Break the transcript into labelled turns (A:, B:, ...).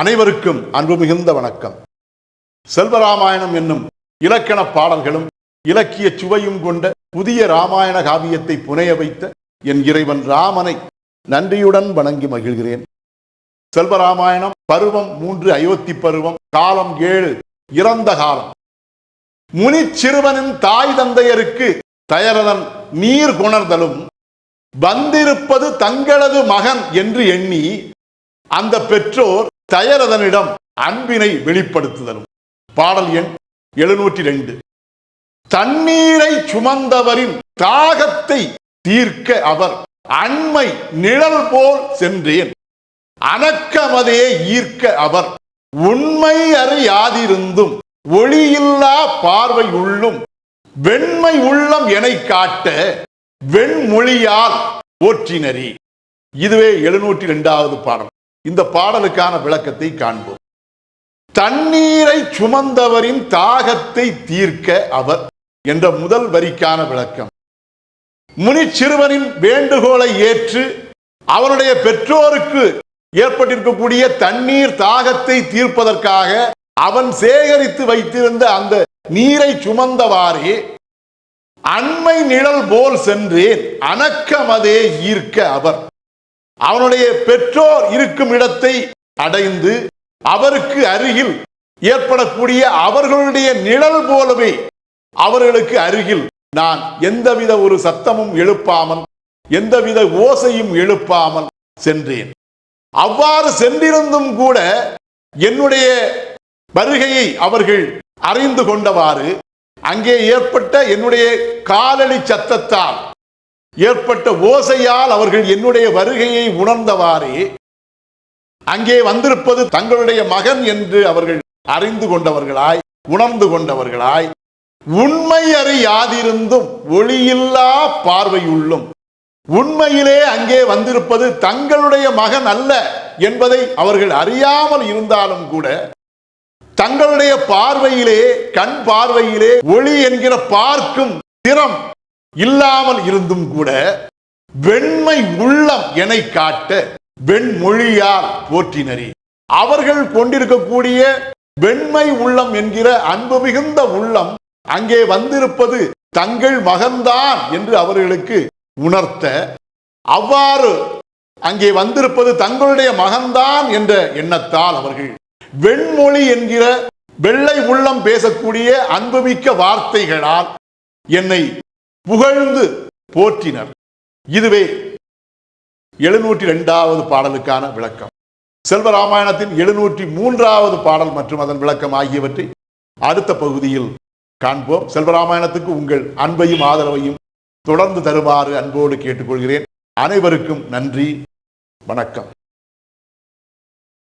A: அனைவருக்கும் அன்பு மிகுந்த வணக்கம். செல்வராமாயணம் என்னும் இலக்கண பாடல்களும் இலக்கிய சுவையும் கொண்ட புதிய ராமாயண காவியத்தை புனைய வைத்த என் இறைவன் ராமனை நன்றியுடன் வணங்கி மகிழ்கிறேன். செல்வராமாயணம் பருவம் மூன்று அயோத்தி பருவம் காலம் ஏழு இறந்த காலம். முனி சிறுவனின் தாய் தந்தையருக்கு தயரதன் நீர் கொணர்தலும் வந்திருப்பது தங்களது மகன் என்று எண்ணி அந்த பெற்றோர் தயரதனிடம் அன்பினை வெளிப்படுத்துதலும். பாடல் எண் எழுநூற்றி ரெண்டு தண்ணீரை சுமந்தவரின் தாகத்தை தீர்க்க அவர் அண்மை நிழல் போல் சென்றேன். அணக்கமதே ஈர்க்க அவர் உண்மை அறியாதிருந்தும் ஒளியில்லா பார்வை உள்ளும் வெண்மை உள்ளம் என காட்ட வெண்மொழியால் போற்றினரி. இதுவே எழுநூற்றி இரண்டாவது பாடல். இந்த பாடலுக்கான விளக்கத்தை காண்போம். தண்ணீரை சுமந்தவரின் தாகத்தை தீர்க்க அவர் என்ற முதல் வரிக்கான விளக்கம். முனி சிறுவனின் வேண்டுகோளை ஏற்று அவனுடைய பெற்றோருக்கு ஏற்பட்டிருக்கக்கூடிய தண்ணீர் தாகத்தை தீர்ப்பதற்காக அவன் சேகரித்து வைத்திருந்த அந்த நீரை சுமந்தவாறே அண்மை நிழல் போல் சென்றேன் அணக்கமதே ஈர்க்க அவர். அவனுடைய பெற்றோர் இருக்கும் இடத்தை அடைந்து அவருக்கு அருகில் ஏற்படக்கூடிய அவர்களுடைய நிழல் போலவே அவர்களுக்கு அருகில் நான் எந்தவித ஒரு சத்தமும் எழுப்பாமல் எந்தவித ஓசையும் எழுப்பாமல் சென்றேன். அவ்வாறு சென்றிருந்தும் கூட என்னுடைய வருகையை அவர்கள் அறிந்து கொண்டவாறு அங்கே ஏற்பட்ட என்னுடைய காலடி சத்தத்தால் ஏற்பட்ட ஓசையால் அவர்கள் என்னுடைய வருகையை உணர்ந்தவாறே அங்கே வந்திருப்பது தங்களுடைய மகன் என்று அவர்கள் அறிந்து கொண்டவர்களாய் உணர்ந்து கொண்டவர்களாய் உண்மை அறியாதிருந்தும் ஒளியில்லா பார்வையுள்ளும். உண்மையிலே அங்கே வந்திருப்பது தங்களுடைய மகன் அல்ல என்பதை அவர்கள் அறியாமல் இருந்தாலும் கூட தங்களுடைய பார்வையிலே கண் பார்வையிலே ஒளி என்கிற பார்க்கும் திறம் இல்லாமல் இருந்தும் கூட வெண்மை உள்ளம் என காட்ட வெண்மொழியால் போற்றினரி. அவர்கள் கொண்டிருக்கக்கூடிய வெண்மை உள்ளம் என்கிற அன்பு மிகுந்த உள்ளம் அங்கே வந்திருப்பது தங்கள் மகன்தான் என்று அவர்களுக்கு உணர்த்த அவ்வாறு அங்கே வந்திருப்பது தங்களுடைய மகன்தான் என்ற எண்ணத்தால் அவர்கள் வெண்மொழி என்கிற வெள்ளை உள்ளம் பேசக்கூடிய அன்புமிக்க வார்த்தைகளால் என்னை புகழ்ந்து போற்றினர். இதுவே எழுநூற்றி இரண்டாவது பாடலுக்கான விளக்கம். செல்வராமாயணத்தின் எழுநூற்றி மூன்றாவது பாடல் மற்றும் அதன் விளக்கம் ஆகியவற்றை அடுத்த பகுதியில் காண்போம். செல்வராமாயணத்துக்கு உங்கள் அன்பையும் ஆதரவையும் தொடர்ந்து தருமாறு அன்போடு கேட்டுக்கொள்கிறேன். அனைவருக்கும் நன்றி. வணக்கம்.